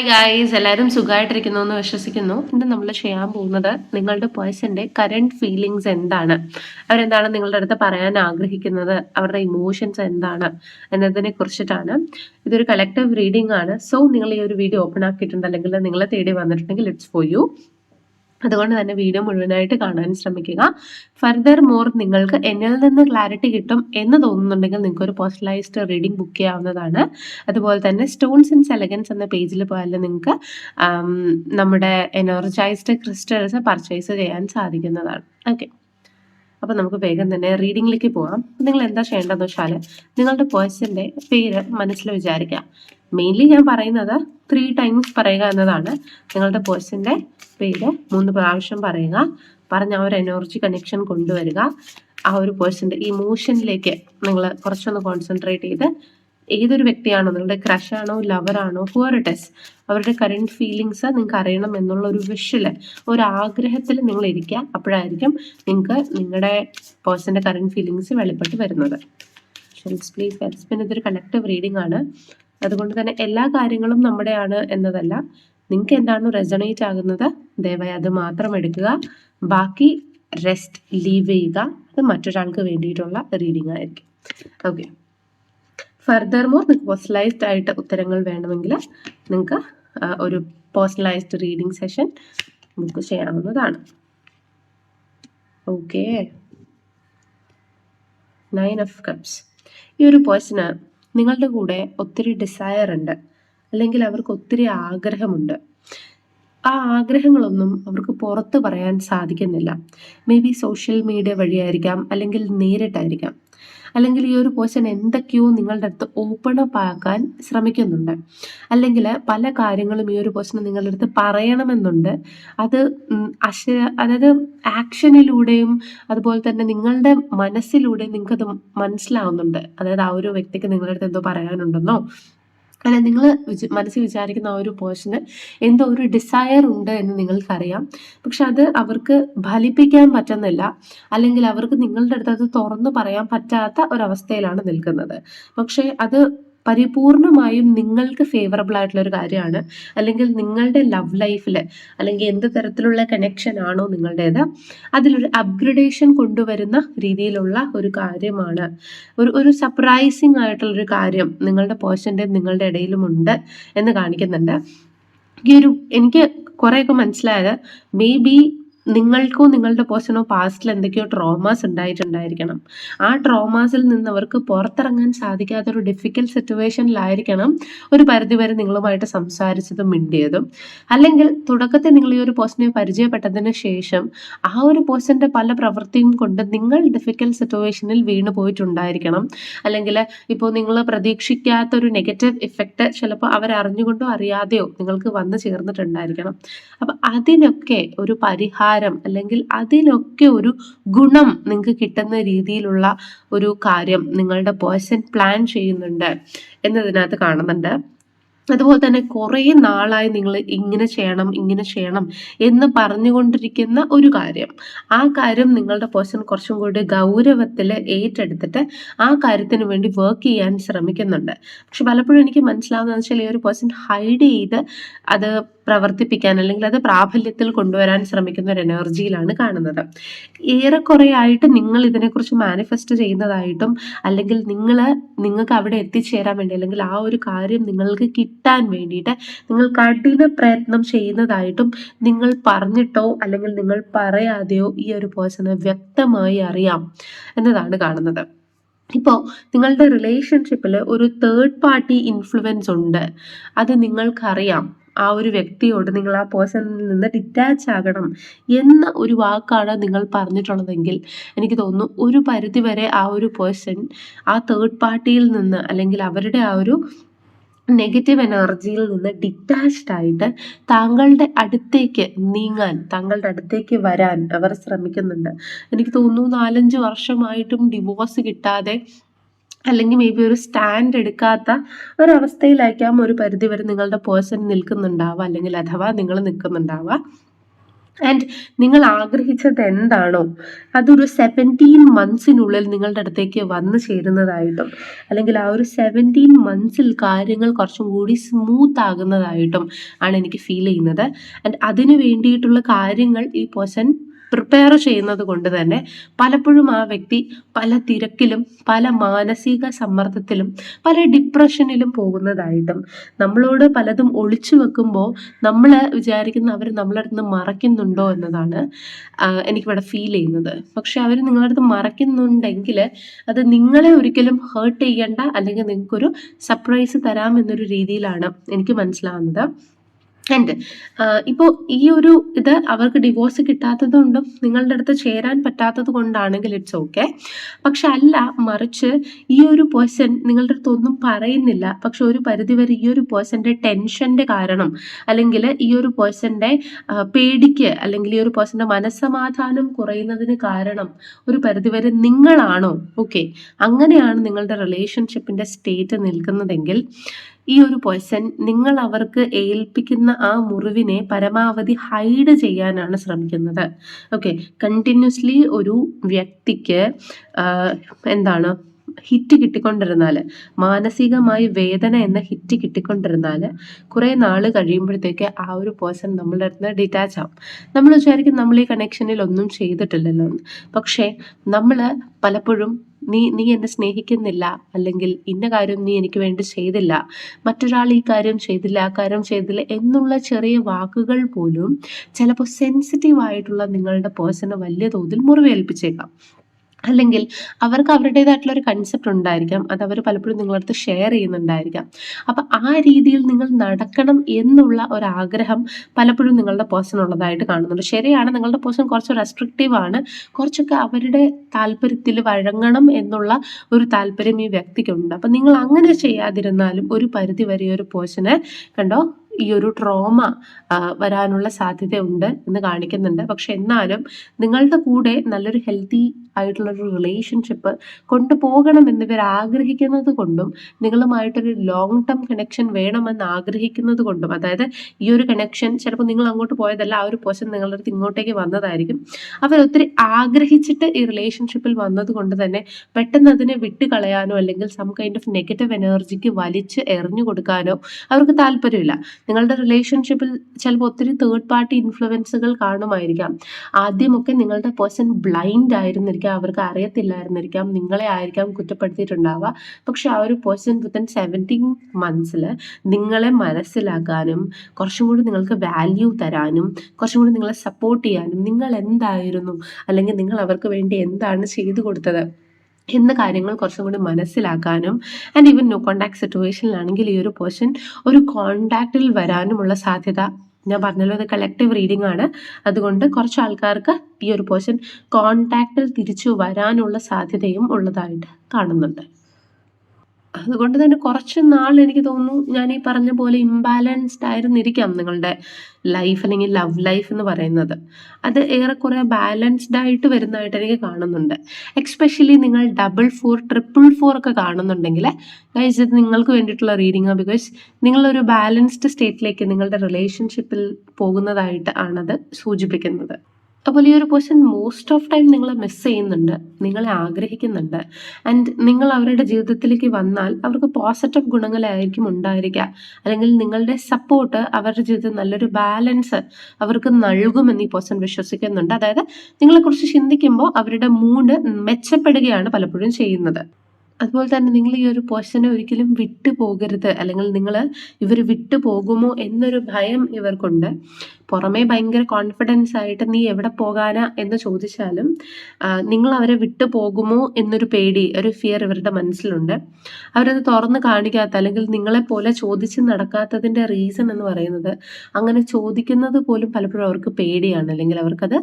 Hi guys എല്ലാവരും സുഖമായിട്ടിരിക്കുന്നു എന്ന് വിശ്വസിക്കുന്നു. ഇന്ന് നമ്മൾ ചെയ്യാൻ പോകുന്നത് നിങ്ങളുടെ പേഴ്സന്റെ കറണ്ട് ഫീലിങ്സ് എന്താണ്? അവരെന്താണ് നിങ്ങളുടെ അടുത്ത് പറയാൻ ആഗ്രഹിക്കുന്നത്? അവരുടെ ഇമോഷൻസ് എന്താണ്? എന്നതിനെ കുറിച്ചിട്ടാണ്. ഇതൊരു കളക്റ്റീവ് റീഡിംഗ് ആണ്. സോ നിങ്ങൾ ഈ ഒരു വീഡിയോ ഓപ്പൺ ആക്കിയിട്ടുണ്ട് അല്ലെങ്കിൽ നിങ്ങളെ തേടി വന്നിട്ടുണ്ടെങ്കിൽ ഇറ്റ്സ് ഫോർ യു അതുകൊണ്ട് തന്നെ വീഡിയോ മുഴുവനായിട്ട് കാണാൻ ശ്രമിക്കുക. ഫർദർ മോർ നിങ്ങൾക്ക് എന്നിൽ നിന്ന് ക്ലാരിറ്റി കിട്ടും എന്ന് തോന്നുന്നുണ്ടെങ്കിൽ നിങ്ങൾക്ക് ഒരു പേഴ്സണലൈസ്ഡ് റീഡിംഗ് ബുക്ക് ചെയ്യാവുന്നതാണ്. അതുപോലെ തന്നെ സ്റ്റോൺസ് ആൻഡ് സെലഗൻസ് എന്ന പേജിൽ പോയാൽ നിങ്ങൾക്ക് നമ്മുടെ എനർജൈസ്ഡ് ക്രിസ്റ്റൽസ് പർച്ചേസ് ചെയ്യാൻ സാധിക്കുന്നതാണ്. ഓക്കെ അപ്പോൾ നമുക്ക് വേഗം തന്നെ റീഡിങ്ങിലേക്ക് പോകാം നിങ്ങൾ എന്താ ചെയ്യേണ്ടതെന്ന് വെച്ചാൽ നിങ്ങളുടെ പേഴ്സന്റെ പേര് മനസ്സിൽ വിചാരിക്കുക. മെയിൻലി ഞാൻ പറയുന്നത് ത്രീ ടൈംസ് പറയുക എന്നതാണ് നിങ്ങളുടെ പേഴ്സന്റെ പേര്. മൂന്ന് പ്രാവശ്യം പറയുക. പറഞ്ഞ ആ ഒരു എനർജി കണക്ഷൻ കൊണ്ടുവരിക. ആ ഒരു പേഴ്സന്റെ ഇമോഷനിലേക്ക് നിങ്ങൾ കുറച്ചൊന്ന് കോൺസെൻട്രേറ്റ് ചെയ്ത് ഏതൊരു വ്യക്തിയാണോ നിങ്ങളുടെ ക്രഷാണോ ലവറാണോ ഇറ്റ് അവരുടെ കറണ്ട് ഫീലിങ്സ് നിങ്ങൾക്ക് അറിയണം എന്നുള്ള ഒരു വിഷൽ ഒരു ആഗ്രഹത്തിൽ നിങ്ങൾ ഇരിക്കുക. അപ്പോഴായിരിക്കും നിങ്ങൾക്ക് നിങ്ങളുടെ പേഴ്സന്റെ കറണ്ട് ഫീലിങ്സ് വെളിപ്പെട്ട് വരുന്നത്. പ്ലീസ് ഇതൊരു കണക്റ്റീവ് റീഡിംഗ് ആണ്. അതുകൊണ്ട് തന്നെ എല്ലാ കാര്യങ്ങളും നമ്മുടെയാണ് എന്നതല്ല. നിങ്ങൾക്ക് എന്താണോ റെസണേറ്റ് ആകുന്നത്? ദയവായി അത് മാത്രം എടുക്കുക. ബാക്കി റെസ്റ്റ് ലീവ് ചെയ്യുക. അത് മറ്റൊരാൾക്ക് വേണ്ടിയിട്ടുള്ള റീഡിംഗ് ആയിരിക്കും. ഓക്കെ ഫർദർ മോർ നിങ്ങൾക്ക് പേഴ്സണലൈസ്ഡ് ആയിട്ട് ഉത്തരങ്ങൾ വേണമെങ്കിൽ നിങ്ങൾക്ക് ഒരു പേഴ്സണലൈസ്ഡ് റീഡിംഗ് സെഷൻ ബുക്ക് ചെയ്യാവുന്നതാണ്. ഓക്കെ നയൻ ഓഫ് കപ്സ് ഈ ഒരു പേഴ്സണ് നിങ്ങളുടെ കൂടെ ഒത്തിരി ഡിസയർ ഉണ്ട്. അല്ലെങ്കിൽ അവർക്ക് ഒത്തിരി ആഗ്രഹമുണ്ട്. ആ ആഗ്രഹങ്ങളൊന്നും അവർക്ക് പുറത്ത് പറയാൻ സാധിക്കുന്നില്ല. മേ ബി സോഷ്യൽ മീഡിയ വഴിയായിരിക്കാം അല്ലെങ്കിൽ നേരിട്ടായിരിക്കാം. അല്ലെങ്കിൽ ഈ ഒരു പോഷൻ എന്തൊക്കെയോ നിങ്ങളുടെ അടുത്ത് ഓപ്പൺ അപ്പ് ആക്കാൻ ശ്രമിക്കുന്നുണ്ട്. അല്ലെങ്കിൽ പല കാര്യങ്ങളും ഈ ഒരു പോഷൻ നിങ്ങളുടെ അടുത്ത് പറയണമെന്നുണ്ട്. അത് അശ അതായത് ആക്ഷനിലൂടെയും അതുപോലെ തന്നെ നിങ്ങളുടെ മനസ്സിലൂടെയും നിങ്ങൾക്കത് മനസ്സിലാവുന്നുണ്ട്. അതായത് ആ ഒരു വ്യക്തിക്ക് നിങ്ങളുടെ അടുത്ത് എന്തോ പറയാനുണ്ടെന്നോ അല്ല നിങ്ങൾ മനസ്സിൽ വിചാരിക്കുന്ന ആ ഒരു പേഴ്സണ് എന്തോ ഒരു ഡിസയർ ഉണ്ട് എന്ന് നിങ്ങൾക്കറിയാം. പക്ഷെ അത് അവർക്ക് ഫലിപ്പിക്കാൻ പറ്റുന്നില്ല. അല്ലെങ്കിൽ അവർക്ക് നിങ്ങളുടെ അടുത്ത് അത് തുറന്നു പറയാൻ പറ്റാത്ത ഒരവസ്ഥയിലാണ് നിൽക്കുന്നത്. പക്ഷേ അത് പരിപൂർണമായും നിങ്ങൾക്ക് ഫേവറബിൾ ആയിട്ടുള്ള ഒരു കാര്യമാണ്. അല്ലെങ്കിൽ നിങ്ങളുടെ ലവ് ലൈഫിൽ അല്ലെങ്കിൽ എന്ത് തരത്തിലുള്ള കണക്ഷൻ ആണോ നിങ്ങളുടേത് അതിലൊരു അപ്ഗ്രഡേഷൻ കൊണ്ടുവരുന്ന രീതിയിലുള്ള ഒരു കാര്യമാണ്. ഒരു ഒരു സർപ്രൈസിങ് ആയിട്ടുള്ളൊരു കാര്യം നിങ്ങളുടെ പേഴ്സന്റെ നിങ്ങളുടെ ഇടയിലുമുണ്ട് എന്ന് കാണിക്കുന്നുണ്ട്. ഈ ഒരു എനിക്ക് കുറേയൊക്കെ മനസ്സിലായത് മേ ബി നിങ്ങൾക്കോ നിങ്ങളുടെ പേഴ്സണോ പാസ്റ്റിൽ എന്തൊക്കെയോ ട്രോമാസ് ഉണ്ടായിട്ടുണ്ടായിരിക്കണം. ആ ട്രോമാസിൽ നിന്ന് അവർക്ക് പുറത്തിറങ്ങാൻ സാധിക്കാത്ത ഒരു ഡിഫിക്കൽട്ട് സിറ്റുവേഷനിലായിരിക്കണം ഒരു പരിധിവരെ നിങ്ങളുമായിട്ട് സംസാരിച്ചതും മിണ്ടിയതും. അല്ലെങ്കിൽ തുടക്കത്തിൽ നിങ്ങൾ ഈ ഒരു പേഴ്സണെ പരിചയപ്പെട്ടതിന് ശേഷം ആ ഒരു പേഴ്സന്റെ പല പ്രവൃത്തിയും കൊണ്ട് നിങ്ങൾ ഡിഫിക്കൽട്ട് സിറ്റുവേഷനിൽ വീണു പോയിട്ടുണ്ടായിരിക്കണം. അല്ലെങ്കിൽ ഇപ്പോൾ നിങ്ങൾ പ്രതീക്ഷിക്കാത്ത ഒരു നെഗറ്റീവ് ഇഫക്റ്റ് ചിലപ്പോൾ അവരറിഞ്ഞുകൊണ്ടോ അറിയാതെയോ നിങ്ങൾക്ക് വന്നു ചേർന്നിട്ടുണ്ടായിരിക്കണം. അപ്പം അതിനൊക്കെ ഒരു പരിഹാരം ഉപകാരം അല്ലെങ്കിൽ അതിനൊക്കെ ഒരു ഗുണം നിങ്ങൾക്ക് കിട്ടുന്ന രീതിയിലുള്ള ഒരു കാര്യം നിങ്ങളുടെ പേഴ്സൺ പ്ലാൻ ചെയ്യുന്നുണ്ട് എന്നതിനകത്ത് കാണുന്നുണ്ട്. അതുപോലെ തന്നെ കുറേ നാളായി നിങ്ങൾ ഇങ്ങനെ ചെയ്യണം ഇങ്ങനെ ചെയ്യണം എന്ന് പറഞ്ഞുകൊണ്ടിരിക്കുന്ന ഒരു കാര്യം. ആ കാര്യം നിങ്ങളുടെ പേഴ്സൺ കുറച്ചും കൂടി ഗൗരവത്തിൽ ഏറ്റെടുത്തിട്ട് ആ കാര്യത്തിന് വേണ്ടി വർക്ക് ചെയ്യാൻ ശ്രമിക്കുന്നുണ്ട്. പക്ഷെ പലപ്പോഴും എനിക്ക് മനസ്സിലാവുന്നതെന്ന് വെച്ചാൽ ഈ ഒരു പേഴ്സൺ ഹൈഡ് ചെയ്ത് അത് പ്രവർത്തിപ്പിക്കാൻ അല്ലെങ്കിൽ അത് പ്രാബല്യത്തിൽ കൊണ്ടുവരാൻ ശ്രമിക്കുന്ന ഒരു എനർജിയിലാണ് കാണുന്നത്. ഏറെക്കുറെ ആയിട്ട് നിങ്ങൾ ഇതിനെക്കുറിച്ച് മാനിഫെസ്റ്റ് ചെയ്യുന്നതായിട്ടും അല്ലെങ്കിൽ നിങ്ങൾ നിങ്ങൾക്ക് അവിടെ എത്തിച്ചേരാൻ വേണ്ടി അല്ലെങ്കിൽ ആ ഒരു കാര്യം നിങ്ങൾക്ക് കിട്ടാൻ വേണ്ടിയിട്ട് നിങ്ങൾ കഠിന പ്രയത്നം ചെയ്യുന്നതായിട്ടും നിങ്ങൾ പറഞ്ഞിട്ടോ അല്ലെങ്കിൽ നിങ്ങൾ പറയാതെയോ ഈ ഒരു പേഴ്സണ് വ്യക്തമായി അറിയാം എന്നതാണ് കാണുന്നത്. ഇപ്പോൾ നിങ്ങളുടെ റിലേഷൻഷിപ്പിൽ ഒരു തേർഡ് പാർട്ടി ഇൻഫ്ലുവൻസ് ഉണ്ട്. അത് നിങ്ങൾക്കറിയാം. ആ ഒരു വ്യക്തിയോട് നിങ്ങൾ ആ പേഴ്സണിൽ നിന്ന് ഡിറ്റാച്ച് ആകണം എന്ന ഒരു വാക്കാണ് നിങ്ങൾ പറഞ്ഞിട്ടുള്ളതെങ്കിൽ എനിക്ക് തോന്നുന്നു ഒരു പരിധി വരെ ആ ഒരു പേഴ്സൺ ആ തേർഡ് പാർട്ടിയിൽ നിന്ന് അല്ലെങ്കിൽ അവരുടെ ആ ഒരു നെഗറ്റീവ് എനർജിയിൽ നിന്ന് ഡിറ്റാച്ച്ഡ് ആയിട്ട് താങ്കളുടെ അടുത്തേക്ക് നീങ്ങാൻ താങ്കളുടെ അടുത്തേക്ക് വരാൻ അവർ ശ്രമിക്കുന്നുണ്ട്. എനിക്ക് തോന്നുന്നു നാലഞ്ച് വർഷമായിട്ടും ഡിവോഴ്സ് കിട്ടാതെ അല്ലെങ്കിൽ മേ ബി ഒരു സ്റ്റാൻഡ് എടുക്കാത്ത ഒരവസ്ഥയിലായിരിക്കാം ഒരു പരിധി വരെ നിങ്ങളുടെ പേഴ്സൺ നിൽക്കുന്നുണ്ടാവുക അല്ലെങ്കിൽ അഥവാ നിങ്ങൾ നിൽക്കുന്നുണ്ടാവുക. ആൻഡ് നിങ്ങൾ ആഗ്രഹിച്ചത് എന്താണോ അതൊരു സെവന്റീൻ മന്ത്സിനുള്ളിൽ നിങ്ങളുടെ അടുത്തേക്ക് വന്നു ചേരുന്നതായിട്ടും അല്ലെങ്കിൽ ആ ഒരു സെവന്റീൻ മന്ത്സിൽ കാര്യങ്ങൾ കുറച്ചും കൂടി സ്മൂത്ത് ആകുന്നതായിട്ടും ആണ് എനിക്ക് ഫീൽ ചെയ്യുന്നത്. ആൻഡ് അതിന് വേണ്ടിയിട്ടുള്ള കാര്യങ്ങൾ ഈ പേഴ്സൺ പ്രിപ്പയർ ചെയ്യുന്നത് കൊണ്ട് തന്നെ പലപ്പോഴും ആ വ്യക്തി പല തിരക്കിലും പല മാനസിക സമ്മർദ്ദത്തിലും പല ഡിപ്രഷനിലും പോകുന്നതായിട്ടും. നമ്മളോട് പലതും ഒളിച്ചു വെക്കുമ്പോൾ നമ്മൾ വിചാരിക്കുന്ന അവർ നമ്മളടുത്ത് നിന്ന് മറയ്ക്കുന്നുണ്ടോ എന്നതാണ് എനിക്കിവിടെ ഫീൽ ചെയ്യുന്നത്. പക്ഷെ അവർ നിങ്ങളുടെ അടുത്ത് മറയ്ക്കുന്നുണ്ടെങ്കിൽ അത് നിങ്ങളെ ഒരിക്കലും ഹേർട്ട് ചെയ്യേണ്ട അല്ലെങ്കിൽ നിങ്ങൾക്കൊരു സർപ്രൈസ് തരാം എന്നൊരു രീതിയിലാണ് എനിക്ക് മനസ്സിലാവുന്നത്. ആൻഡ് ഇപ്പോൾ ഈ ഒരു ഇത് അവർക്ക് ഡിവോഴ്സ് കിട്ടാത്തത് കൊണ്ടും നിങ്ങളുടെ അടുത്ത് ചേരാൻ പറ്റാത്തത് കൊണ്ടാണെങ്കിൽ ഇറ്റ്സ് ഓക്കെ പക്ഷെ അല്ല മറിച്ച് ഈ ഒരു പേഴ്സൺ നിങ്ങളുടെ അടുത്ത് ഒന്നും പറയുന്നില്ല. പക്ഷെ ഒരു പരിധിവരെ ഈ ഒരു പേഴ്സന്റെ ടെൻഷന്റെ കാരണം അല്ലെങ്കിൽ ഈ ഒരു പേഴ്സന്റെ പേടിക്ക് അല്ലെങ്കിൽ ഈ ഒരു പേഴ്സന്റെ മനസ്സമാധാനം കുറയുന്നതിന് കാരണം ഒരു പരിധിവരെ നിങ്ങളാണോ? ഓക്കെ അങ്ങനെയാണ് നിങ്ങളുടെ റിലേഷൻഷിപ്പിന്റെ സ്റ്റേറ്റ് നിൽക്കുന്നതെങ്കിൽ ഈ ഒരു പേഴ്സൺ നിങ്ങൾ അവർക്ക് ഏൽപ്പിക്കുന്ന ആ മുറിവിനെ പരമാവധി ഹൈഡ് ചെയ്യാനാണ് ശ്രമിക്കുന്നത്. ഓക്കെ കണ്ടിന്യൂസ്ലി ഒരു വ്യക്തിക്ക് എന്താണ് ഹിറ്റ് കിട്ടിക്കൊണ്ടിരുന്നാൽ മാനസികമായി വേദന എന്ന ഹിറ്റ് കിട്ടിക്കൊണ്ടിരുന്നാൽ കുറേ നാൾ കഴിയുമ്പോഴത്തേക്ക് ആ ഒരു പേഴ്സൺ നമ്മളുടെ അടുത്ത് ഡിറ്റാച്ച് ആവും. നമ്മൾ വിചാരിക്കും നമ്മൾ ഈ കണക്ഷനിൽ ഒന്നും ചെയ്തിട്ടില്ലല്ലോ എന്ന്. പക്ഷേ നമ്മൾ പലപ്പോഴും നീ നീ എന്നെ സ്നേഹിക്കുന്നില്ല അല്ലെങ്കിൽ ഇന്ന കാര്യം നീ എനിക്ക് വേണ്ടി ചെയ്തില്ല. മറ്റൊരാൾ ഈ കാര്യം ചെയ്തില്ല ആ കാര്യം ചെയ്തില്ല എന്നുള്ള ചെറിയ വാക്കുകൾ പോലും ചിലപ്പോൾ സെൻസിറ്റീവ് ആയിട്ടുള്ള നിങ്ങളുടെ പേഴ്സണെ വലിയ തോതിൽ മുറിവേൽപ്പിച്ചേക്കാം. അല്ലെങ്കിൽ അവർക്ക് അവരുടേതായിട്ടുള്ള ഒരു കൺസെപ്റ്റ് ഉണ്ടായിരിക്കാം. അത് അവർ പലപ്പോഴും നിങ്ങളടുത്ത് ഷെയർ ചെയ്യുന്നുണ്ടായിരിക്കാം. അപ്പം ആ രീതിയിൽ നിങ്ങൾ നടക്കണം എന്നുള്ള ഒരു ആഗ്രഹം പലപ്പോഴും നിങ്ങളുടെ പേഴ്സൺ ഉള്ളതായിട്ട് കാണുന്നുണ്ട്. ശരിയാണ് നിങ്ങളുടെ പേഴ്സൺ കുറച്ച് റെസ്ട്രിക്റ്റീവ് ആണ്. കുറച്ചൊക്കെ അവരുടെ താല്പര്യത്തിൽ വഴങ്ങണം എന്നുള്ള ഒരു താല്പര്യം ഈ വ്യക്തിക്കുണ്ട്. അപ്പം നിങ്ങൾ അങ്ങനെ ചെയ്യാതിരുന്നാലും ഒരു പരിധി വരെ ഒരു പേഴ്സണ് കണ്ടോ ഈ ഒരു ട്രോമ വരാനുള്ള സാധ്യതയുണ്ട് എന്ന് കാണിക്കുന്നുണ്ട്. പക്ഷെ എന്നാലും നിങ്ങളുടെ കൂടെ നല്ലൊരു ഹെൽത്തി ആയിട്ടുള്ളൊരു റിലേഷൻഷിപ്പ് കൊണ്ടുപോകണം എന്നിവർ ആഗ്രഹിക്കുന്നത് കൊണ്ടും നിങ്ങളുമായിട്ടൊരു ലോങ് ടേം കണക്ഷൻ വേണമെന്ന് ആഗ്രഹിക്കുന്നത് കൊണ്ടും അതായത് ഈ ഒരു കണക്ഷൻ ചിലപ്പോൾ നിങ്ങൾ അങ്ങോട്ട് പോയതല്ല ആ ഒരു പേഴ്സൺ നിങ്ങളുടെ അടുത്ത് ഇങ്ങോട്ടേക്ക് വന്നതായിരിക്കും. അവർ ഒത്തിരി ആഗ്രഹിച്ചിട്ട് ഈ റിലേഷൻഷിപ്പിൽ വന്നതുകൊണ്ട് തന്നെ പെട്ടെന്ന് അതിനെ വിട്ടുകളയാനോ അല്ലെങ്കിൽ സം കൈൻഡ് ഓഫ് നെഗറ്റീവ് എനർജിക്ക് വലിച്ച് എറിഞ്ഞു കൊടുക്കാനോ അവർക്ക് താല്പര്യമില്ല. നിങ്ങളുടെ റിലേഷൻഷിപ്പിൽ ചിലപ്പോൾ ഒത്തിരി തേർഡ് പാർട്ടി ഇൻഫ്ലുവൻസുകൾ കാണുമായിരിക്കാം. ആദ്യമൊക്കെ നിങ്ങളുടെ പേഴ്സൺ ബ്ലൈൻഡ് ആയിരുന്നിരിക്കാം അവർക്ക് അറിയത്തില്ലായിരുന്നിരിക്കാം നിങ്ങളെ ആയിരിക്കാം കുറ്റപ്പെടുത്തിയിട്ടുണ്ടാവുക. പക്ഷെ ആ ഒരു പേഴ്സൺ വിത്തിൻ സെവന്റീൻ മന്ത്സിൽ നിങ്ങളെ മനസ്സിലാക്കാനും കുറച്ചും കൂടി നിങ്ങൾക്ക് വാല്യൂ തരാനും കുറച്ചും കൂടി നിങ്ങളെ സപ്പോർട്ട് ചെയ്യാനും നിങ്ങൾ എന്തായിരുന്നു? അല്ലെങ്കിൽ നിങ്ങൾ അവർക്ക് വേണ്ടി എന്താണ് ചെയ്തു കൊടുത്തത്? എന്ന കാര്യങ്ങൾ കുറച്ചും കൂടി മനസ്സിലാക്കാനും ആൻഡ് ഈവൻ നോ കോണ്ടാക്ട് സിറ്റുവേഷനിലാണെങ്കിൽ ഈ ഒരു പേഴ്സൺ ഒരു കോണ്ടാക്റ്റിൽ വരാനുമുള്ള സാധ്യത ഞാൻ പറഞ്ഞല്ലോ അത് കളക്റ്റീവ് റീഡിംഗ് ആണ്. അതുകൊണ്ട് കുറച്ച് ആൾക്കാർക്ക് ഈ ഒരു പേഴ്സൺ കോണ്ടാക്റ്റിൽ തിരിച്ചു വരാനുള്ള സാധ്യതയും ഉള്ളതായിട്ട് കാണുന്നുണ്ട്. അതുകൊണ്ട് തന്നെ കുറച്ച് നാൾ എനിക്ക് തോന്നുന്നു ഞാൻ ഈ പറഞ്ഞ പോലെ ഇംബാലൻസ്ഡ് ആയിരുന്നിരിക്കാം നിങ്ങളുടെ ലൈഫ് അല്ലെങ്കിൽ ലവ് ലൈഫ് എന്ന് പറയുന്നത്. അത് ഏറെക്കുറെ ബാലൻസ്ഡ് ആയിട്ട് വരുന്നതായിട്ട് എനിക്ക് കാണുന്നുണ്ട്. എക്സ്പെഷ്യലി നിങ്ങൾ ഡബിൾ ഫോർ ട്രിപ്പിൾ ഫോർ ഒക്കെ കാണുന്നുണ്ടെങ്കിൽ ഗൈസ് ഇത് നിങ്ങൾക്ക് വേണ്ടിയിട്ടുള്ള റീഡിംഗ് ബിക്കോസ് നിങ്ങളൊരു ബാലൻസ്ഡ് സ്റ്റേറ്റിലേക്ക് നിങ്ങളുടെ റിലേഷൻഷിപ്പിൽ പോകുന്നതായിട്ട് ആണത് സൂചിപ്പിക്കുന്നത്. അപ്പോൾ ഈ ഒരു പേഴ്സൺ മോസ്റ്റ് ഓഫ് ടൈം നിങ്ങളെ മിസ് ചെയ്യുന്നുണ്ട് നിങ്ങളെ ആഗ്രഹിക്കുന്നുണ്ട്. ആൻഡ് നിങ്ങൾ അവരുടെ ജീവിതത്തിലേക്ക് വന്നാൽ അവർക്ക് പോസിറ്റീവ് ഗുണങ്ങളായിരിക്കും ഉണ്ടായിരിക്കുക. അല്ലെങ്കിൽ നിങ്ങളുടെ സപ്പോർട്ട് അവരുടെ ജീവിതത്തിൽ നല്ലൊരു ബാലൻസ് അവർക്ക് നൽകുമെന്ന് ഈ പേഴ്സൺ വിശ്വസിക്കുന്നുണ്ട്. അതായത് നിങ്ങളെക്കുറിച്ച് ചിന്തിക്കുമ്പോൾ അവരുടെ മൂഡ് മെച്ചപ്പെടുകയാണ് പലപ്പോഴും ചെയ്യുന്നത്. അതുപോലെ തന്നെ നിങ്ങൾ ഈ ഒരു പോഷനെ ഒരിക്കലും വിട്ടു പോകരുത്. അല്ലെങ്കിൽ നിങ്ങൾ ഇവർ വിട്ടു പോകുമോ എന്നൊരു ഭയം ഇവർക്കുണ്ട്. പുറമേ ഭയങ്കര കോൺഫിഡൻസ് ആയിട്ട് നീ എവിടെ പോകാനാ എന്ന് ചോദിച്ചാലും നിങ്ങൾ അവരെ വിട്ടു പോകുമോ എന്നൊരു പേടി ഒരു ഫിയർ ഇവരുടെ മനസ്സിലുണ്ട്. അവരത് തുറന്ന് കാണിക്കാത്ത അല്ലെങ്കിൽ നിങ്ങളെ പോലെ ചോദിച്ച് നടക്കാത്തതിന്റെ റീസൺ എന്ന് പറയുന്നത് അങ്ങനെ ചോദിക്കുന്നത് പോലും പലപ്പോഴും അവർക്ക് പേടിയാണ്. അല്ലെങ്കിൽ അവർക്കത്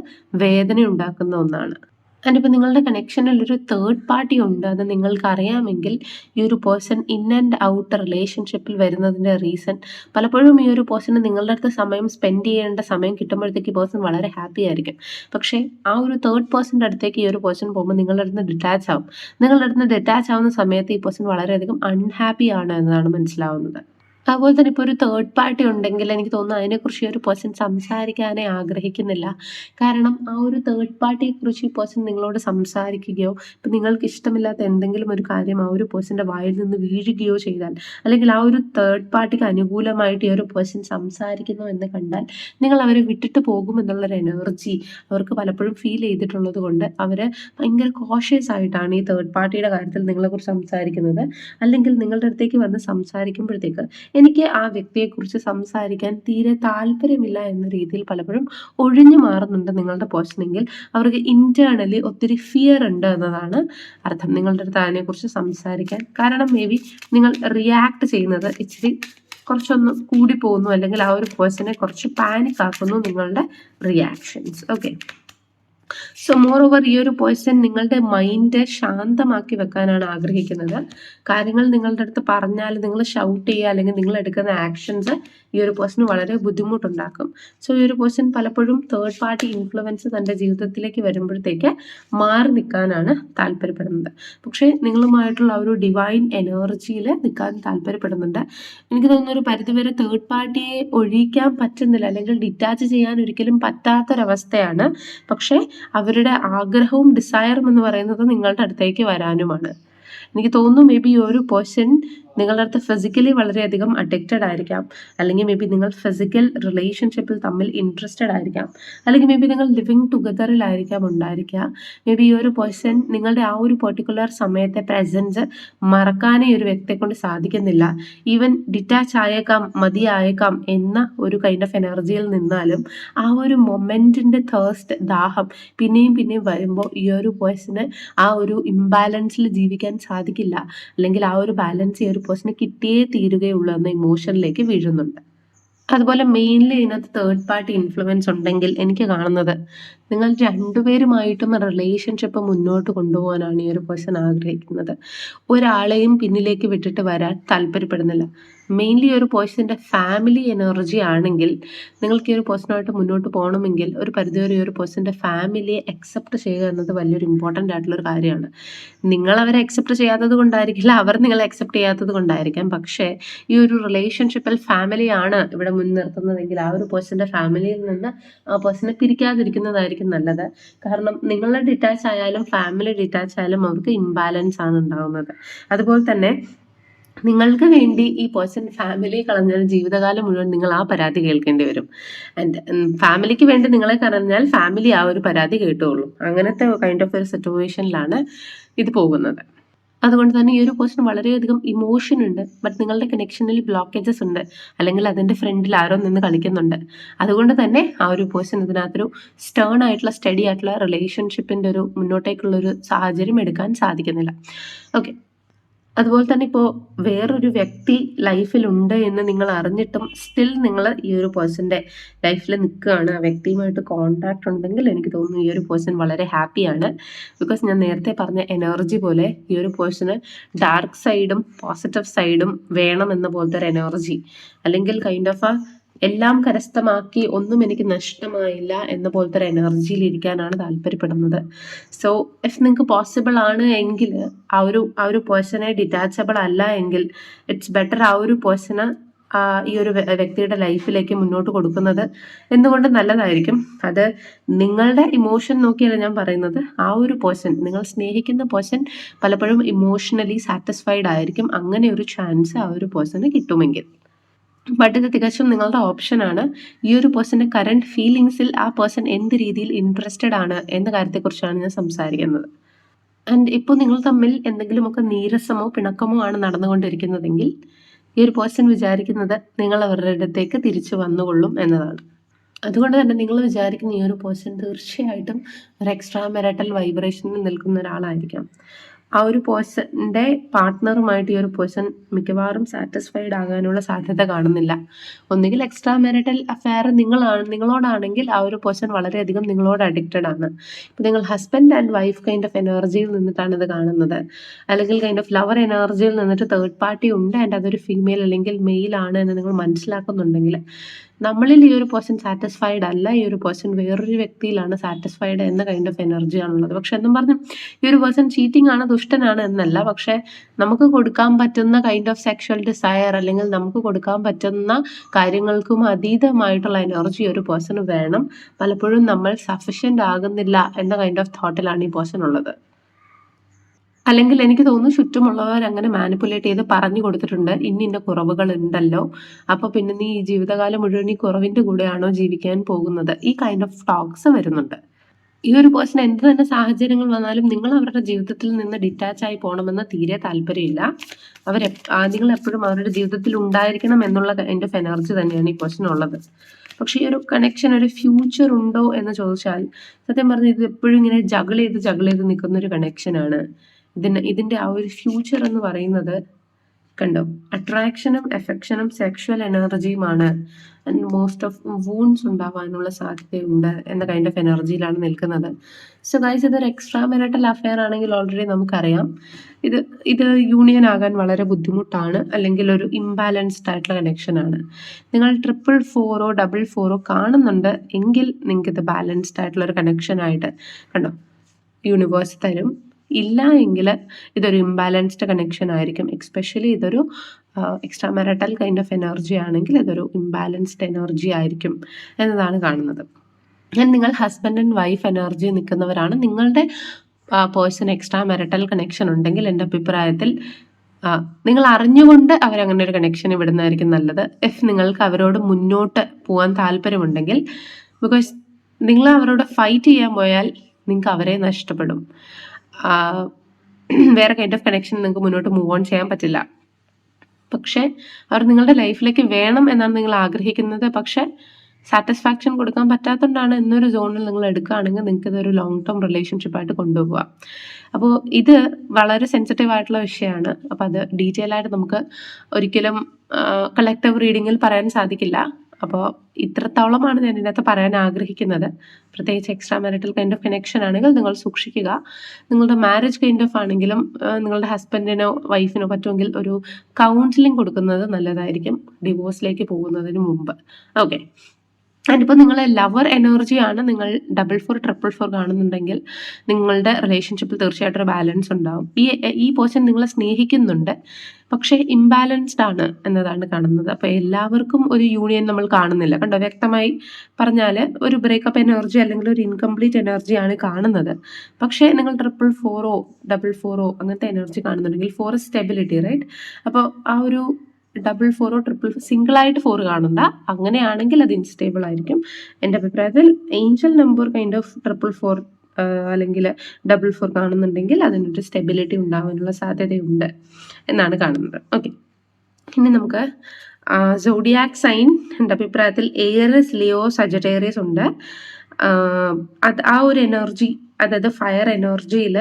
വേദന ഉണ്ടാക്കുന്ന ഒന്നാണ്. ആൻഡ് ഇപ്പോൾ നിങ്ങളുടെ കണക്ഷനിൽ ഒരു തേർഡ് പാർട്ടി ഉണ്ട്. അത് നിങ്ങൾക്ക് അറിയാമെങ്കിൽ ഈ ഒരു പേഴ്സൺ ഇൻ ആൻഡ് ഔട്ട് റിലേഷൻഷിപ്പിൽ വരുന്നതിന്റെ റീസൺ പലപ്പോഴും ഈ ഒരു പേഴ്സണ് നിങ്ങളുടെ അടുത്ത് സമയം സ്പെൻഡ് ചെയ്യേണ്ട സമയം കിട്ടുമ്പോഴത്തേക്ക് ഈ പേഴ്സൺ വളരെ ഹാപ്പി ആയിരിക്കും. പക്ഷേ ആ ഒരു തേർഡ് പേഴ്സന്റെ അടുത്തേക്ക് ഈ ഒരു പേഴ്സൺ പോകുമ്പോൾ നിങ്ങളുടെ അടുത്ത് ഡിറ്റാച്ച് ആവും. നിങ്ങളുടെ അടുത്ത് ഡിറ്റാച്ച് ആവുന്ന സമയത്ത് ഈ പേഴ്സൺ വളരെയധികം അൺഹാപ്പി ആണ് എന്നതാണ് മനസ്സിലാവുന്നത്. അതുപോലെ തന്നെ ഇപ്പോൾ ഒരു തേർഡ് പാർട്ടി ഉണ്ടെങ്കിൽ എനിക്ക് തോന്നുന്നു അതിനെക്കുറിച്ച് ഒരു പേഴ്സൺ സംസാരിക്കാനേ ആഗ്രഹിക്കുന്നില്ല. കാരണം ആ ഒരു തേർഡ് പാർട്ടിയെക്കുറിച്ച് ഈ പേഴ്സൺ നിങ്ങളോട് സംസാരിക്കുകയോ ഇപ്പം നിങ്ങൾക്ക് ഇഷ്ടമില്ലാത്ത എന്തെങ്കിലും ഒരു കാര്യം ആ ഒരു പേഴ്സന്റെ വായിൽ നിന്ന് വീഴുകയോ ചെയ്താൽ അല്ലെങ്കിൽ ആ ഒരു തേർഡ് പാർട്ടിക്ക് അനുകൂലമായിട്ട് ഈ ഒരു പേഴ്സൺ സംസാരിക്കുന്നു എന്ന് കണ്ടാൽ നിങ്ങൾ അവരെ വിട്ടിട്ട് പോകുമെന്നുള്ളൊരു എനർജി അവർക്ക് പലപ്പോഴും ഫീൽ ചെയ്തിട്ടുള്ളത് കൊണ്ട് അവർ ഭയങ്കര കോഷ്യസ് ആയിട്ടാണ് ഈ തേർഡ് പാർട്ടിയുടെ കാര്യത്തിൽ നിങ്ങളെക്കുറിച്ച് സംസാരിക്കുന്നത്. അല്ലെങ്കിൽ നിങ്ങളുടെ അടുത്തേക്ക് വന്ന് സംസാരിക്കുമ്പോഴത്തേക്ക് എനിക്ക് ആ വ്യക്തിയെക്കുറിച്ച് സംസാരിക്കാൻ തീരെ താല്പര്യമില്ല എന്ന രീതിയിൽ പലപ്പോഴും ഒഴിഞ്ഞു മാറുന്നുണ്ട് നിങ്ങളുടെ പേഴ്സണെങ്കിൽ അവർക്ക് ഇന്റേർണലി ഒത്തിരി ഫിയർ ഉണ്ട് എന്നതാണ് അർത്ഥം. നിങ്ങളുടെ അടുത്ത് അതിനെക്കുറിച്ച് സംസാരിക്കാൻ. കാരണം മേ ബി നിങ്ങൾ റിയാക്ട് ചെയ്യുന്നത് ഇച്ചിരി കുറച്ചൊന്ന് കൂടി പോകുന്നു അല്ലെങ്കിൽ ആ ഒരു പേഴ്സണെ കുറച്ച് പാനിക് ആക്കുന്നു നിങ്ങളുടെ reactions okay so more over ഈ ഒരു പേഴ്സൺ നിങ്ങളുടെ മൈൻഡ് ശാന്തമാക്കി വെക്കാനാണ് ആഗ്രഹിക്കുന്നത്. കാര്യങ്ങൾ നിങ്ങളുടെ അടുത്ത് പറഞ്ഞാൽ നിങ്ങൾ ഷൗട്ട് ചെയ്യുക അല്ലെങ്കിൽ നിങ്ങൾ എടുക്കുന്ന ആക്ഷൻസ് ഈ ഒരു പേഴ്സൺ വളരെ ബുദ്ധിമുട്ടുണ്ടാക്കും. സോ ഈ ഒരു പേഴ്സൺ പലപ്പോഴും തേർഡ് പാർട്ടി ഇൻഫ്ലുവൻസ് തന്റെ ജീവിതത്തിലേക്ക് വരുമ്പോഴത്തേക്ക് മാറി നിൽക്കാനാണ് താല്പര്യപ്പെടുന്നത്. പക്ഷേ നിങ്ങളുമായിട്ടുള്ള ഒരു ഡിവൈൻ എനർജിയിൽ നിൽക്കാൻ താല്പര്യപ്പെടുന്നുണ്ട്. എനിക്ക് തോന്നുന്നു ഒരു പരിധിവരെ തേർഡ് പാർട്ടിയെ ഒഴിക്കാൻ പറ്റുന്നില്ല അല്ലെങ്കിൽ ഡിറ്റാച്ച് ചെയ്യാൻ ഒരിക്കലും പറ്റാത്തൊരവസ്ഥയാണ്. പക്ഷേ അവരുടെ ആഗ്രഹവും ഡിസയറും എന്ന് പറയുന്നത് നിങ്ങളുടെ അടുത്തേക്ക് വരാനുമാണ്. എനിക്ക് തോന്നുന്നു മേ ബി ഒരു പേഴ്സൺ നിങ്ങളുടെ അടുത്ത് ഫിസിക്കലി വളരെയധികം അഡിക്റ്റഡ് ആയിരിക്കാം. അല്ലെങ്കിൽ മേ ബി നിങ്ങൾ ഫിസിക്കൽ റിലേഷൻഷിപ്പിൽ തമ്മിൽ ഇൻട്രസ്റ്റഡ് ആയിരിക്കാം. അല്ലെങ്കിൽ മേ ബി നിങ്ങൾ ലിവിങ് ടുഗദറിലായിരിക്കാം ഉണ്ടായിരിക്കുക. മേ ബി ഈ ഒരു പേഴ്സൺ നിങ്ങളുടെ ആ ഒരു പെർട്ടിക്കുലർ സമയത്തെ പ്രസൻസ് മറക്കാനേ ഒരു വ്യക്തിയെ കൊണ്ട് സാധിക്കുന്നില്ല. ഈവൻ ഡിറ്റാച്ച് ആയേക്കാം മതിയായേക്കാം എന്ന ഒരു കൈൻഡ് ഓഫ് എനർജിയിൽ നിന്നാലും ആ ഒരു മൊമെന്റിന്റെ തേഴ്സ്റ്റ് ദാഹം പിന്നെയും പിന്നെയും വരുമ്പോൾ ഈ ഒരു പേഴ്സണ് ആ ഒരു ഇംബാലൻസിൽ ജീവിക്കാൻ സാധിക്കില്ല. അല്ലെങ്കിൽ ആ ഒരു ബാലൻസ് ഈ ഒരു പേഴ്സണ് കിട്ടിയേ തീരുകയുള്ളൂ എന്ന ഇമോഷനിലേക്ക് വീഴുന്നുണ്ട്. അതുപോലെ മെയിൻലി ഇതിനകത്ത് തേർഡ് പാർട്ടി ഇൻഫ്ലുവൻസ് ഉണ്ടെങ്കിൽ എനിക്ക് കാണുന്നത് നിങ്ങൾ രണ്ടുപേരുമായിട്ടും റിലേഷൻഷിപ്പ് മുന്നോട്ട് കൊണ്ടുപോകാനാണ് ഈ ഒരു പേഴ്സൺ ആഗ്രഹിക്കുന്നത്. ഒരാളെയും പിന്നിലേക്ക് വിട്ടിട്ട് വരാൻ താല്പര്യപ്പെടുന്നില്ല. മെയിൻലി ഒരു പേഴ്സന്റെ ഫാമിലി എനർജി ആണെങ്കിൽ നിങ്ങൾക്ക് ഈ ഒരു പേഴ്സണായിട്ട് മുന്നോട്ട് പോകണമെങ്കിൽ ഒരു പരിധിവരെ ഈ ഒരു പേഴ്സന്റെ ഫാമിലിയെ അക്സെപ്റ്റ് ചെയ്യുക എന്നത് വലിയൊരു ഇമ്പോർട്ടന്റ് ആയിട്ടുള്ളൊരു കാര്യമാണ്. നിങ്ങൾ അവരെ അക്സെപ്റ്റ് ചെയ്യാത്തത് കൊണ്ടായിരിക്കില്ല അവർ നിങ്ങളെ അക്സെപ്റ്റ് ചെയ്യാത്തത് കൊണ്ടായിരിക്കാം. പക്ഷേ ഈ ഒരു റിലേഷൻഷിപ്പിൽ ഫാമിലിയാണ് ഇവിടെ മുൻനിർത്തുന്നതെങ്കിൽ ആ ഒരു പേഴ്സന്റെ ഫാമിലിയിൽ നിന്ന് ആ പേഴ്സണെ പിരിക്കാതിരിക്കുന്നതായിരിക്കും നല്ലത്. കാരണം നിങ്ങൾ ഡിറ്റാച്ച് ആയാലും ഫാമിലി ഡിറ്റാച്ച് ആയാലും അവർക്ക് ഇംബാലൻസ് ആണ് ഉണ്ടാകുന്നത് അതുപോലെ തന്നെ നിങ്ങൾക്ക് വേണ്ടി ഈ പേഴ്സൺ ഫാമിലി കളഞ്ഞാൽ ജീവിതകാലം മുഴുവൻ നിങ്ങൾ ആ പരാതി കേൾക്കേണ്ടി വരും. ആൻഡ് ഫാമിലിക്ക് വേണ്ടി നിങ്ങളെ കളഞ്ഞാൽ ഫാമിലി ആ ഒരു പരാതി കേട്ടുള്ളൂ അങ്ങനത്തെ കൈൻഡ് ഓഫ് ഒരു സിറ്റുവേഷനിലാണ് ഇത് പോകുന്നത്. അതുകൊണ്ട് തന്നെ ഈ ഒരു പേഴ്സൺ വളരെയധികം ഇമോഷൻ ഉണ്ട് ബട്ട് നിങ്ങളുടെ കണക്ഷനിൽ ബ്ലോക്കേജസ് ഉണ്ട് അല്ലെങ്കിൽ അതിന്റെ ഫ്രണ്ടിൽ ആരോ നിന്ന് കളിക്കുന്നുണ്ട്. അതുകൊണ്ട് തന്നെ ആ ഒരു പേഴ്സൺ ഇതിനകത്തൊരു സ്റ്റേൺ ആയിട്ടുള്ള സ്റ്റഡി ആയിട്ടുള്ള റിലേഷൻഷിപ്പിന്റെ ഒരു മുന്നോട്ടേക്കുള്ള ഒരു സാഹചര്യം എടുക്കാൻ സാധിക്കുന്നില്ല. ഓക്കെ അതുപോലെ തന്നെ ഇപ്പോൾ വേറൊരു വ്യക്തി ലൈഫിലുണ്ട് എന്ന് നിങ്ങൾ അറിഞ്ഞിട്ടും സ്റ്റിൽ നിങ്ങൾ ഈ ഒരു പേഴ്സന്റെ ലൈഫിൽ നിൽക്കുകയാണ്. ആ വ്യക്തിയുമായിട്ട് കോണ്ടാക്ട് ഉണ്ടെങ്കിൽ എനിക്ക് തോന്നുന്നു ഈ ഒരു പേഴ്സൺ വളരെ ഹാപ്പിയാണ് ബിക്കോസ് ഞാൻ നേരത്തെ പറഞ്ഞ എനർജി പോലെ ഈ ഒരു പേഴ്സണ് ഡാർക്ക് സൈഡും പോസിറ്റീവ് സൈഡും വേണം എന്ന പോലത്തെ ഒരു എനർജി അല്ലെങ്കിൽ കൈൻഡ് ഓഫ് ആ എല്ലാം കരസ്ഥമാക്കി ഒന്നും എനിക്ക് നഷ്ടമായില്ല എന്ന പോലത്തെ ഒരു എനർജിയിൽ ഇരിക്കാനാണ് താല്പര്യപ്പെടുന്നത്. സോ ഇഫ് നിങ്ങൾക്ക് പോസിബിൾ ആണ് എങ്കിൽ ആ ഒരു ആ ഒരു പേഴ്സണെ ഡിറ്റാച്ചബിൾ അല്ല എങ്കിൽ ഇറ്റ്സ് ബെറ്റർ ആ ഒരു പേഴ്സണ് ഈ ഒരു വ്യക്തിയുടെ ലൈഫിലേക്ക് മുന്നോട്ട് കൊടുക്കുന്നത് എന്തുകൊണ്ട് നല്ലതായിരിക്കും? അത് നിങ്ങളുടെ ഇമോഷൻ നോക്കിയല്ല ഞാൻ പറയുന്നത്. ആ ഒരു പേഴ്സൺ നിങ്ങൾ സ്നേഹിക്കുന്ന പേഴ്സൺ പലപ്പോഴും ഇമോഷണലി സാറ്റിസ്ഫൈഡ് ആയിരിക്കും. അങ്ങനെ ഒരു ചാൻസ് ആ ഒരു പേഴ്സണ് കിട്ടുമെങ്കിൽ. ബട്ട് ഇത് തികച്ചും നിങ്ങളുടെ ഓപ്ഷനാണ് ഈ ഒരു പേഴ്സന്റെ കറണ്ട് ഫീലിങ്സിൽ ആ പേഴ്സൺ എന്ത് രീതിയിൽ ഇൻട്രസ്റ്റഡ് ആണ് എന്ന കാര്യത്തെക്കുറിച്ചാണ് ഞാൻ സംസാരിക്കുന്നത്. ആൻഡ് ഇപ്പോൾ നിങ്ങൾ തമ്മിൽ എന്തെങ്കിലുമൊക്കെ നീരസമോ പിണക്കമോ ആണ് നടന്നുകൊണ്ടിരിക്കുന്നതെങ്കിൽ ഈ ഒരു പേഴ്സൺ വിചാരിക്കുന്നത് നിങ്ങൾ അവരുടെ അടുത്തേക്ക് തിരിച്ചു വന്നുകൊള്ളും എന്നതാണ്. അതുകൊണ്ട് തന്നെ നിങ്ങൾ വിചാരിക്കുന്ന ഈ ഒരു പേഴ്സൺ തീർച്ചയായിട്ടും ഒരു എക്സ്ട്രാ മെരട്ടൽ വൈബ്രേഷനിൽ നിൽക്കുന്ന ഒരാളായിരിക്കാം. ആ ഒരു പേഴ്സന്റെ പാർട്ട്ണറുമായിട്ട് ഈ ഒരു പേഴ്സൺ മിക്കവാറും സാറ്റിസ്ഫൈഡ് ആകാനുള്ള സാധ്യത കാണുന്നില്ല. ഒന്നുകിൽ എക്സ്ട്രാ മാരിറ്റൽ അഫയർ നിങ്ങളാണ് നിങ്ങളോടാണെങ്കിൽ ആ ഒരു പേഴ്സൺ വളരെയധികം നിങ്ങളോട് അഡിക്റ്റഡ് ആണ്. ഇപ്പം നിങ്ങൾ husband and wife kind of എനർജിയിൽ നിന്നിട്ടാണ് ഇത് കാണുന്നത്. അല്ലെങ്കിൽ കൈൻഡ് ഓഫ് ലവർ എനർജിയിൽ നിന്നിട്ട് തേർഡ് പാർട്ടി ഉണ്ട് ആൻഡ് അതൊരു ഫീമെയിൽ അല്ലെങ്കിൽ മെയിൽ ആണ് എന്ന് നിങ്ങൾ മനസ്സിലാക്കുന്നുണ്ടെങ്കിൽ നമ്മളിൽ ഈ ഒരു പേഴ്സൺ സാറ്റിസ്ഫൈഡ് അല്ല ഈ ഒരു പേഴ്സൺ വേറൊരു വ്യക്തിയിലാണ് സാറ്റിസ്ഫൈഡ് എന്ന കൈൻഡ് ഓഫ് എനർജിയാണുള്ളത് പക്ഷെ എന്നും പറഞ്ഞു ഈ ഒരു പേഴ്സൺ ചീറ്റിംഗ് ആണ് ദുഷ്ടനാണ് എന്നല്ല. പക്ഷെ നമുക്ക് കൊടുക്കാൻ പറ്റുന്ന കൈൻഡ് ഓഫ് സെക്ഷൽ ഡിസയർ അല്ലെങ്കിൽ നമുക്ക് കൊടുക്കാൻ പറ്റുന്ന കാര്യങ്ങൾക്കും അതീതമായിട്ടുള്ള എനർജി ഒരു പേഴ്സണ് വേണം. പലപ്പോഴും നമ്മൾ സഫിഷ്യന്റ് ആകുന്നില്ല എന്ന കൈൻഡ് ഓഫ് തോട്ടിലാണ് ഈ പേഴ്സൺ ഉള്ളത്. അല്ലെങ്കിൽ എനിക്ക് തോന്നുന്നു ചുറ്റുമുള്ളവർ അങ്ങനെ മാനിപ്പുലേറ്റ് ചെയ്ത് പറഞ്ഞു കൊടുത്തിട്ടുണ്ട്. ഇന്ന ഇന്ന കുറവുകൾ ഉണ്ടല്ലോ. അപ്പോൾ പിന്നെ നീ ഈ ജീവിതകാലം മുഴുവൻ ഈ കുറവിന്റെ കൂടെയാണോ ജീവിക്കാൻ പോകുന്നത്? ഈ കൈൻഡ് ഓഫ് ടോക്സ് വരുന്നുണ്ട്. ഈ ഒരു പേഴ്സൺ എന്ത് തന്നെ സാഹചര്യങ്ങൾ വന്നാലും നിങ്ങൾ അവരുടെ ജീവിതത്തിൽ നിന്ന് ഡിറ്റാച്ച് ആയി പോകണമെന്ന് തീരെ താല്പര്യമില്ല. അവർ നിങ്ങൾ എപ്പോഴും അവരുടെ ജീവിതത്തിൽ ഉണ്ടായിരിക്കണം എന്നുള്ള എന്റെ എനർജി തന്നെയാണ് ഈ പേഴ്സൺ ഉള്ളത്. പക്ഷേ ഈ ഒരു കണക്ഷൻ ഒരു ഫ്യൂച്ചർ ഉണ്ടോ എന്ന് ചോദിച്ചാൽ സത്യം പറഞ്ഞാൽ ഇത് എപ്പോഴും ഇങ്ങനെ ജഗിൾ ചെയ്ത് ജഗിൾ ചെയ്ത് നിൽക്കുന്ന ഒരു കണക്ഷനാണ് ഇതിന് ഇതിന്റെ ആ ഒരു ഫ്യൂച്ചർ എന്ന് പറയുന്നത് കണ്ടോ? അട്രാക്ഷനും എഫക്ഷനും സെക്ഷൽ എനർജിയുമാണ് ആൻഡ് മോസ്റ്റ് ഓഫ് വൂൺസ് ഉണ്ടാവാനുള്ള സാധ്യതയുണ്ട് എന്ന കൈൻഡ് ഓഫ് എനർജിയിലാണ് നിൽക്കുന്നത്. സോ ഗൈസ് ഇതൊരു എക്സ്ട്രാ മെറിറ്റൽ അഫയർ ആണെങ്കിൽ ഓൾറെഡി നമുക്കറിയാം. ഇത് ഇത് യൂണിയൻ ആകാൻ വളരെ ബുദ്ധിമുട്ടാണ്. അല്ലെങ്കിൽ ഒരു ഇംബാലൻസ്ഡ് ആയിട്ടുള്ള കണക്ഷനാണ് നിങ്ങൾ ട്രിപ്പിൾ ഫോറോ ഡബിൾ ഫോറോ കാണുന്നുണ്ട് എങ്കിൽ നിങ്ങൾക്ക് ഇത് ബാലൻസ്ഡ് ആയിട്ടുള്ള ഒരു കണക്ഷൻ ആയിട്ട് കണ്ടോ? യൂണിവേഴ്സ് തരും. ഇല്ല എങ്കിൽ ഇതൊരു ഇംബാലൻസ്ഡ് കണക്ഷൻ ആയിരിക്കും. എക്സ്പെഷ്യലി ഇതൊരു extra mental kind of energy ആണെങ്കിൽ ഇതൊരു ഇംബാലൻസ്ഡ് എനർജി ആയിരിക്കും എന്നതാണ് കാണുന്നത്. ഞാൻ നിങ്ങൾ ഹസ്ബൻഡ് ആൻഡ് വൈഫ് എനർജി നിൽക്കുന്നവരാണ്. നിങ്ങളുടെ പേഴ്സൺ എക്സ്ട്രാ മെറിറ്റൽ കണക്ഷൻ ഉണ്ടെങ്കിൽ എന്റെ അഭിപ്രായത്തിൽ നിങ്ങൾ അറിഞ്ഞുകൊണ്ട് അവരങ്ങനെ ഒരു കണക്ഷൻ വിടുന്നതായിരിക്കും നല്ലത്. ഇഫ് നിങ്ങൾക്ക് അവരോട് മുന്നോട്ട് പോകാൻ താല്പര്യമുണ്ടെങ്കിൽ ബിക്കോസ് നിങ്ങൾ അവരോട് ഫൈറ്റ് ചെയ്യാൻ പോയാൽ നിങ്ങൾക്ക് അവരെ നഷ്ടപ്പെടും. വേറെ കൈൻഡ് ഓഫ് കണക്ഷൻ നിങ്ങൾക്ക് മുന്നോട്ട് മൂവ് ഓൺ ചെയ്യാൻ പറ്റില്ല. പക്ഷേ അവർ നിങ്ങളുടെ ലൈഫിലേക്ക് വേണം എന്നാണ് നിങ്ങൾ ആഗ്രഹിക്കുന്നത്. പക്ഷേ സാറ്റിസ്ഫാക്ഷൻ കൊടുക്കാൻ പറ്റാത്തതുകൊണ്ടാണ് എന്നൊരു സോണിൽ നിങ്ങൾ എടുക്കുകയാണെങ്കിൽ നിങ്ങൾക്ക് ഇതൊരു ലോങ് ടേം റിലേഷൻഷിപ്പ് ആയിട്ട് കൊണ്ടുപോകുക അപ്പോൾ ഇത് വളരെ സെൻസിറ്റീവ് ആയിട്ടുള്ള വിഷയമാണ്. അപ്പോൾ അത് ഡീറ്റെയിൽ ആയിട്ട് നമുക്ക് ഒരിക്കലും കളക്റ്റീവ് റീഡിങ്ങിൽ പറയാൻ സാധിക്കില്ല. അപ്പോൾ ഇത്രത്തോളമാണ് ഞാൻ ഇതിനകത്ത് പറയാൻ ആഗ്രഹിക്കുന്നത്. പ്രത്യേകിച്ച് extra marital kind of connection ആണെങ്കിൽ നിങ്ങൾ സൂക്ഷിക്കുക. നിങ്ങളുടെ മാരേജ് കൈൻഡ് ഓഫ് ആണെങ്കിലും നിങ്ങളുടെ ഹസ്ബൻഡിനോ വൈഫിനോ പറ്റുമെങ്കിൽ ഒരു കൗൺസിലിംഗ് കൊടുക്കുന്നത് നല്ലതായിരിക്കും. ഡിവോഴ്സിലേക്ക് പോകുന്നതിന് മുമ്പ്. ഓക്കെ ഇപ്പോൾ നിങ്ങൾ ലവർ എനർജിയാണ് നിങ്ങൾ ഡബിൾ ഫോർ ട്രിപ്പിൾ ഫോർ കാണുന്നുണ്ടെങ്കിൽ നിങ്ങളുടെ റിലേഷൻഷിപ്പിൽ തീർച്ചയായിട്ടും ഒരു ബാലൻസ് ഉണ്ടാവും. ഈ ഈ പേഴ്സൺ നിങ്ങളെ സ്നേഹിക്കുന്നുണ്ട്. പക്ഷേ ഇംബാലൻസ്ഡ് ആണ് എന്നതാണ് കാണുന്നത്. അപ്പോൾ എല്ലാവർക്കും ഒരു യൂണിയൻ നമ്മൾ കാണുന്നില്ല. കണ്ടോ? വ്യക്തമായി പറഞ്ഞാൽ ഒരു ബ്രേക്കപ്പ് എനർജി അല്ലെങ്കിൽ ഒരു ഇൻകംപ്ലീറ്റ് എനർജിയാണ് കാണുന്നത്. പക്ഷേ നിങ്ങൾ ട്രിപ്പിൾ ഫോറോ ഡബിൾ ഫോറോ അങ്ങനത്തെ എനർജി കാണുന്നുണ്ടെങ്കിൽ ഫോർ സ്റ്റെബിലിറ്റി റൈറ്റ് അപ്പോൾ ആ ഒരു double four or triple single ആയിട്ട് ഫോർ കാണുന്ന അങ്ങനെയാണെങ്കിൽ അത് ഇൻസ്റ്റേബിൾ ആയിരിക്കും. എന്റെ അഭിപ്രായത്തിൽ angel number kind of triple four അല്ലെങ്കിൽ ഡബിൾ ഫോർ കാണുന്നുണ്ടെങ്കിൽ അതിനൊരു സ്റ്റെബിലിറ്റി ഉണ്ടാവാനുള്ള സാധ്യതയുണ്ട് എന്നാണ് കാണുന്നത്. ഓക്കെ ഇനി നമുക്ക് സോഡിയാക് സൈൻ എന്റെ അഭിപ്രായത്തിൽ എയർസ് ലിയോ സജറ്റേറിയസ് ഉണ്ട്. അത് ആ ഒരു എനർജി അതായത് ഫയർ എനർജിയിൽ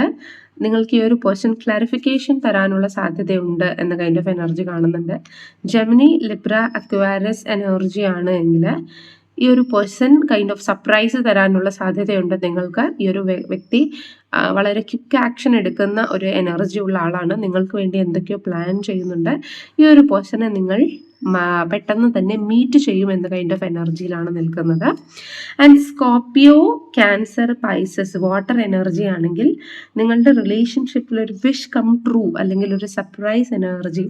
നിങ്ങൾക്ക് ഈ ഒരു പേഴ്സൺ ക്ലാരിഫിക്കേഷൻ തരാനുള്ള സാധ്യതയുണ്ട് എന്ന കൈൻഡ് ഓഫ് എനർജി കാണുന്നുണ്ട്. ജെമിനി ലിബ്ര അക്വാരസ് എനർജി ആണ് എങ്കിൽ ഈ ഒരു പേഴ്സൺ കൈൻഡ് ഓഫ് സർപ്രൈസ് തരാനുള്ള സാധ്യതയുണ്ട് നിങ്ങൾക്ക്. ഈ ഒരു വ്യക്തി വളരെ ക്വിക്ക് ആക്ഷൻ എടുക്കുന്ന ഒരു എനർജി ഉള്ള ആളാണ്. നിങ്ങൾക്ക് വേണ്ടി എന്തൊക്കെയോ പ്ലാൻ ചെയ്യുന്നുണ്ട്. ഈ ഒരു പേഴ്സണെ നിങ്ങൾ പെട്ടെന്ന് തന്നെ മീറ്റ് ചെയ്യും എന്ന കൈൻഡ് ഓഫ് എനർജിയിലാണ് നിൽക്കുന്നത്. And Scorpio Cancer Pisces water energy ആണെങ്കിൽ നിങ്ങളുടെ റിലേഷൻഷിപ്പിൽ ഒരു വിഷ് കം ട്രൂ അല്ലെങ്കിൽ ഒരു സർപ്രൈസ് എനർജി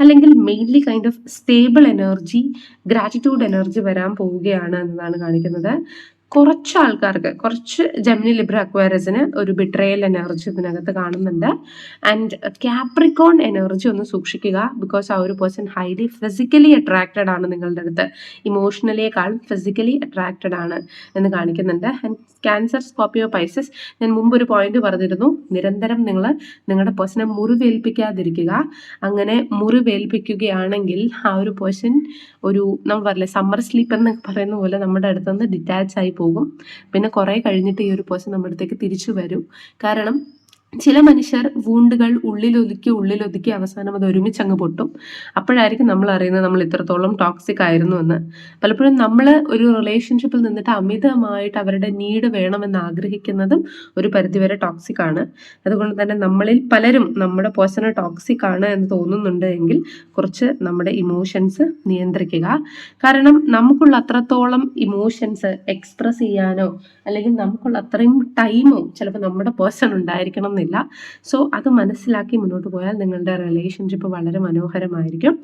അല്ലെങ്കിൽ mainly kind of stable energy gratitude energy വരാൻ പോവുകയാണ് എന്നതാണ് കാണിക്കുന്നത്. കുറച്ച് ആൾക്കാർക്ക് കുറച്ച് ജെമിനി ലിബ്ര അക്വയറസിന് ഒരു ബിട്രയൽ എനർജി ഇതിനകത്ത് കാണുന്നുണ്ട്. ആൻഡ് ക്യാപ്രിക്കോൺ എനർജി ഒന്ന് സൂക്ഷിക്കുക ബിക്കോസ് ആ ഒരു പേഴ്സൺ ഹൈലി ഫിസിക്കലി അട്രാക്റ്റഡ് ആണ് നിങ്ങളുടെ അടുത്ത്. ഇമോഷണലിയേക്കാളും ഫിസിക്കലി അട്രാക്റ്റഡ് ആണ് എന്ന് കാണിക്കുന്നുണ്ട്. ആൻഡ് ക്യാൻസർ സ്കോപ്പിയോ പൈസസ് ഞാൻ മുമ്പ് ഒരു പോയിന്റ് പറഞ്ഞിരുന്നു. നിരന്തരം നിങ്ങൾ നിങ്ങളുടെ പേഴ്സണെ മുറിവേൽപ്പിക്കാതിരിക്കുക. അങ്ങനെ മുറിവേൽപ്പിക്കുകയാണെങ്കിൽ ആ ഒരു പേഴ്സൺ ഒരു നമ്മൾ പറയില്ലേ സമ്മർ സ്ലീപ്പ് എന്നൊക്കെ പറയുന്ന പോലെ നമ്മുടെ അടുത്തുനിന്ന് ഡിറ്റാച്ച് ആയി പോകും. പിന്നെ കുറേ കഴിഞ്ഞിട്ട് ഈ ഒരു പേഴ്സൺ നമ്മുടെ അടുത്തേക്ക് തിരിച്ചു വരും. കാരണം ചില മനുഷ്യർ വൂണ്ടുകൾ ഉള്ളിലൊതുക്കി ഉള്ളിലൊതുക്കി അവസാനം അത് ഒരുമിച്ച് അങ്ങ് പൊട്ടും. അപ്പോഴായിരിക്കും നമ്മൾ അറിയുന്നത് നമ്മൾ ഇത്രത്തോളം ടോക്സിക് ആയിരുന്നു എന്ന്. പലപ്പോഴും നമ്മൾ ഒരു റിലേഷൻഷിപ്പിൽ നിന്നിട്ട് അമിതമായിട്ട് അവരുടെ നീഡ് വേണമെന്ന് ആഗ്രഹിക്കുന്നതും ഒരു പരിധിവരെ ടോക്സിക് ആണ്. അതുകൊണ്ട് തന്നെ നമ്മളിൽ പലരും നമ്മുടെ പേഴ്സണൽ ടോക്സിക് ആണ് എന്ന് തോന്നുന്നുണ്ട് എങ്കിൽ കുറച്ച് നമ്മുടെ ഇമോഷൻസ് നിയന്ത്രിക്കുക. കാരണം നമുക്കുള്ള അത്രത്തോളം ഇമോഷൻസ് എക്സ്പ്രസ് ചെയ്യാനോ അല്ലെങ്കിൽ നമുക്കുള്ള അത്രയും ടൈമോ ചിലപ്പോൾ നമ്മുടെ പേഴ്സൺ ഉണ്ടായിരിക്കണം എന്നില്ല സോ അത് മനസ്സിലാക്കി മുന്നോട്ട് പോയാൽ നിങ്ങളുടെ റിലേഷൻഷിപ്പ് വളരെ മനോഹരമായിരിക്കും.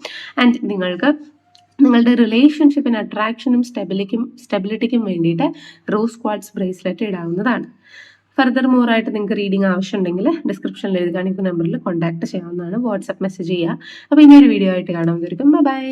ആൻഡ് നിങ്ങൾക്ക് നിങ്ങളുടെ റിലേഷൻഷിപ്പിന് അട്രാക്ഷനും സ്റ്റെബിലിക്കും സ്റ്റെബിലിറ്റിക്കും വേണ്ടിയിട്ട് റോസ് ക്വാഡ്സ് ബ്രേസ്ലെറ്റ് ഇടാവുന്നതാണ്. ഫർദർ മോർ ആയിട്ട് നിങ്ങൾക്ക് റീഡിംഗ് ആവശ്യമുണ്ടെങ്കിൽ ഡിസ്ക്രിപ്ഷനിൽ എഴുതി കാണിക്കുന്ന നമ്പറിൽ കോൺടാക്ട് ചെയ്യാവുന്നതാണ്. വാട്സപ്പ് മെസ്സേജ് ചെയ്യുക. അപ്പോൾ ഇനിയൊരു വീഡിയോ ആയിട്ട് കാണാവുന്നതായിരിക്കും ബൈ